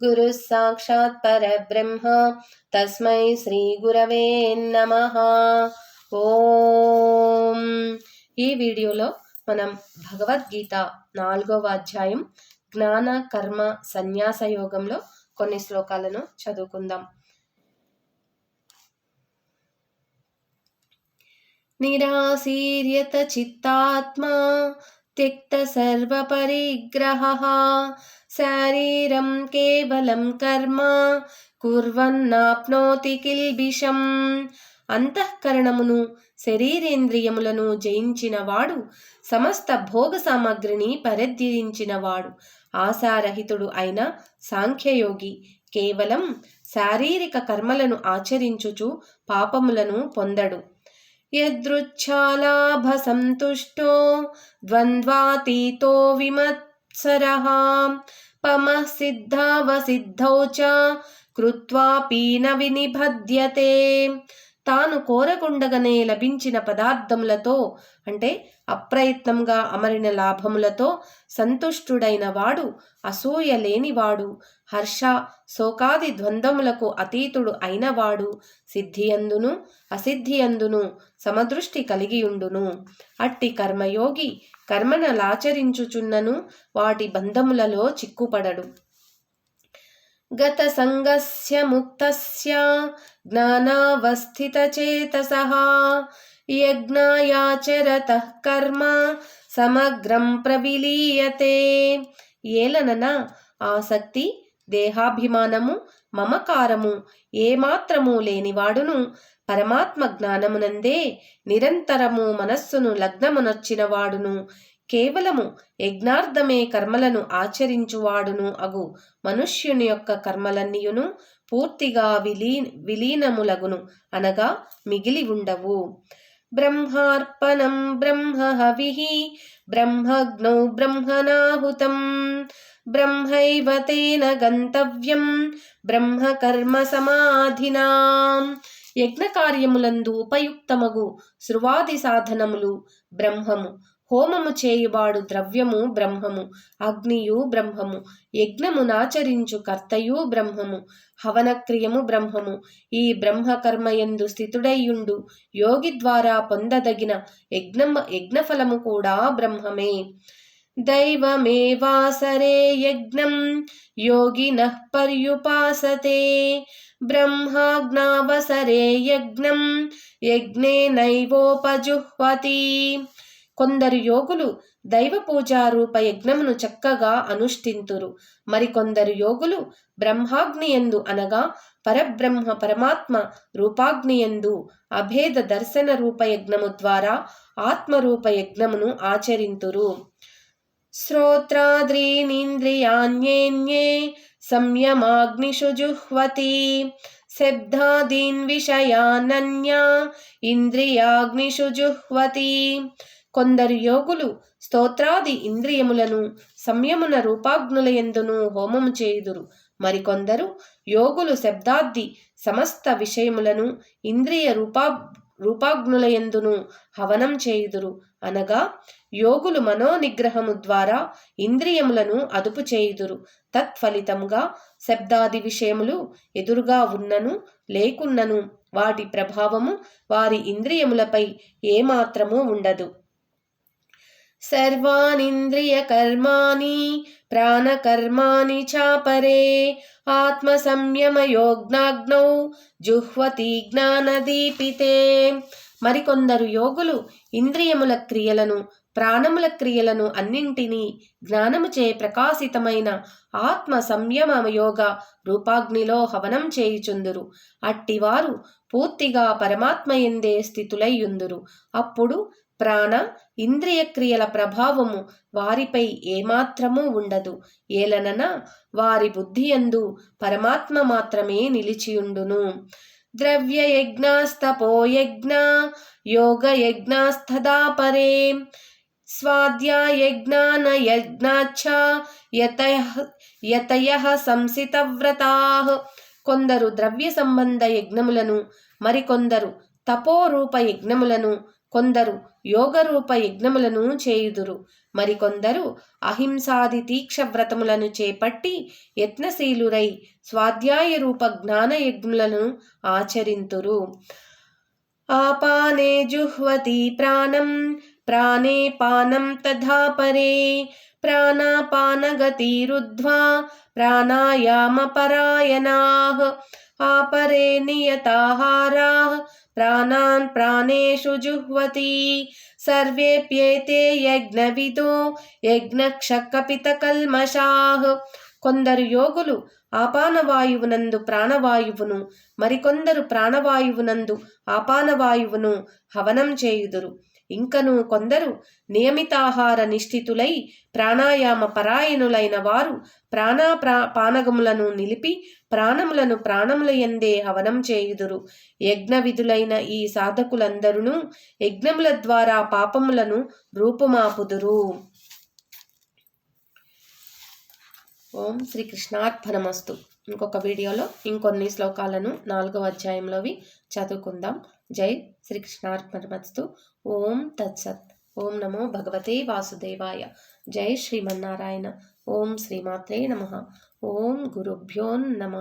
गुरुः साक्षात् परब्रह्म तस्मै श्रीगुरवे నమః ఓం ఈ వీడియోలో మనం భగవద్గీత నాలుగవ అధ్యాయం జ్ఞాన కర్మ సన్యాస యోగంలో కొన్ని శ్లోకాలను చదువుకుందాం నిరాశీర్యత చిత్తాత్మా త్యక్త సర్వపరిగ్రహः శారీరం కేవలం కర్మ కుర్వన్నాప్నోతి కిల్బిషం. అంతఃకరణమును శరీరేంద్రియములను జయించినవాడు సమస్త భోగ సామాగ్రిని పరిధ్యించినవాడు ఆశారహితుడు అయిన సాంఖ్యయోగి కేవలం శారీరక కర్మలను ఆచరించుచు పాపములను పొందడు. యదృచ్ఛాలాభ సంతుష్టో ద్వంద్వాతీతో విమత్సరహా पम पमसिद्धावसिद्धौ च कृत्वापि न विनिभद्यते తాను కోరకుండగనే లభించిన పదార్థములతో అంటే అప్రయత్నంగా అమరిన లాభములతో సంతుష్టుడైన వాడు అసూయ లేనివాడు హర్ష శోకాది ద్వంద్వములకు అతీతుడు అయినవాడు సిద్ధియందును అసిద్ధియందును సమదృష్టి కలిగియుండును. అట్టి కర్మయోగి కర్మనలాచరించుచున్నను వాటి బంధములలో చిక్కుపడడు. గత సంగస్య ముక్తస్య జ్ఞానావస్థితచేతసః యజ్ఞాయాచరత కర్మ సమగ్రం ప్రవిలీయతే ఏలనన ఆసక్తి దేహాభిమానము మమకారము ఏమాత్రము లేనివాడును పరమాత్మ జ్ఞానమునందే నిరంతరము మనస్సును లగ్నమునొచ్చినవాడును కేవలము యజ్ఞార్థమే కర్మలను ఆచరించువాడును అగు. మనుష్యుని యొక్క కర్మలన్నీయును పూర్తిగా విలీ విలీనములగును అనగా మిగిలి ఉండవు. బ్రహ్మార్పణం బ్రహ్మ హవిః బ్రహ్మగ్నౌ బ్రహ్మనాహుతం. బ్రహ్మైవ తేన గంతవ్యం బ్రహ్మ కర్మ సమాధినా. యజ్ఞకార్యములందు ఉపయుక్తమగు. శృవాది సాధనములు బ్రహ్మము. హోమము చేయువాడు ద్రవ్యము బ్రహ్మము అగ్నియు బ్రహ్మము యజ్ఞమునాచరించు కర్తయు బ్రహ్మము హవనక్రియము బ్రహ్మము. ఈ బ్రహ్మకర్మయందు స్థితుడయ్యుండు యోగి ద్వారా పొందదగిన యజ్ఞ యజ్ఞఫలము కూడా బ్రహ్మమే. దైవమేవాసరే యజ్ఞం యోగిన పర్యుపాసతే. బ్రహ్మాజ్ఞావసరే యజ్ఞం యజ్ఞేనైవోపజుహ్వతి కొందరు యోగులు దైవ పూజారూప యజ్ఞమును చక్కగా అనుష్ఠింతురు. మరికొందరు యోగులు బ్రహ్మాగ్నియందు అనగా పరబ్రహ్మ పరమాత్మ రూపాగ్నియందు అభేద దర్శన రూప యజ్ఞము ద్వారా ఆత్మరూప యజ్ఞమును ఆచరింతురు. శ్రోత్రాద్రీనింద్రియాణ్యేన్యే సంయమాగ్నిషు జుహ్వతి శబ్దాదీన్ విషయానన్యా ఇంద్రియాగ్నిషు జుహ్వతి కొందరు యోగులు స్తోత్రాది ఇంద్రియములను సంయమున రూపాగ్నులయందును హోమము చేయుదురు. మరికొందరు యోగులు శబ్దాద్ది సమస్త విషయములను ఇంద్రియ రూపా రూపాగ్నులయందును హవనం చేయుదురు. అనగా యోగులు మనోనిగ్రహము ద్వారా ఇంద్రియములను అదుపు చేయుదురు. తత్ఫలితముగా శబ్దాది విషయములు ఎదురుగా ఉన్నను లేకున్నను వాటి ప్రభావము వారి ఇంద్రియములపై ఏమాత్రము ఉండదు. సర్వానింద్రియకర్మాణి ప్రాణకర్మాణి చాపరే ఆత్మసంయమయోజ్ఞాగ్నౌ జుహ్వతి జ్ఞానదీపితే మరికొందరు యోగులు ఇంద్రియముల క్రియలను ప్రాణముల క్రియలను అన్నింటినీ జ్ఞానముచే ప్రకాశితమైన ఆత్మ సంయమయోగ రూపాగ్నిలో హవనం చేయుచుందురు. అట్టివారు పూర్తిగా పరమాత్మయందే స్థితులయ్యుందురు. అప్పుడు ప్రాణ ఇంద్రియ క్రియల ప్రభావము వారిపై ఏమాత్రమూ ఉండదు. ఏలనన వారి బుద్ధియందు పరమాత్మ మాత్రమే నిలిచియుండును. ద్రవ్య యోగయజ్ఞాస్తదా యోగ పరే స్వాధ్యాయజ్ఞాన యతయ యతయ సంసితవ్రతా. కొందరు ద్రవ్య సంబంధ యజ్ఞములను మరికొందరు తపోరూప యజ్ఞములను కొందరు యోగరూప యజ్ఞములను చేయుదురు మరికొందరు అహింసాది తీక్ష వ్రతములను చేపట్టి యత్నశీలురై స్వాధ్యాయ రూప జ్ఞాన యజ్ఞములను ఆచరింతురు ఆపానే జుహ్వతి ప్రాణం ప్రాణే పానం తథా పరే ప్రాణాపానగతిరుద్ధ్వా ప్రాణాయామపరాయణాः आपरे नियताहाराः ప్రాణాన్ ప్రాణేషు జుహ్వతి సర్వేప్యేతే యజ్ఞవిదో యజ్ఞక్షకపితకల్మషాహ్ కొందరు యోగులు ఆపానవాయువునందు ప్రాణవాయువును మరికొందరు ప్రాణవాయువునందు ఆపానవాయువును హవనం చేయుదురు. ఇంకను కొందరు నియమితాహార నిష్ఠితులై ప్రాణాయామ పరాయణులైన వారు ప్రాణా ప్రా పానగములను నిలిపి ప్రాణములను ప్రాణముల ఎందే హవనం చేయుదురు. యజ్ఞ విధులైన ఈ సాధకులందరూ యజ్ఞముల ద్వారా పాపములను రూపుమాపుదురు. ఓం శ్రీ కృష్ణార్పణమస్తు ఇంకొక వీడియోలో ఇంకొన్ని శ్లోకాలను నాలుగవ అధ్యాయంలోవి చదువుకుందాం. జై శ్రీకృష్ణార్పణమస్తు. ఓం తత్సత్. ఓం నమో భగవతే వాసుదేవాయ. జై శ్రీమన్నారాయణ. ఓం శ్రీమాత్రే నమ. ఓం గురుభ్యో నమ.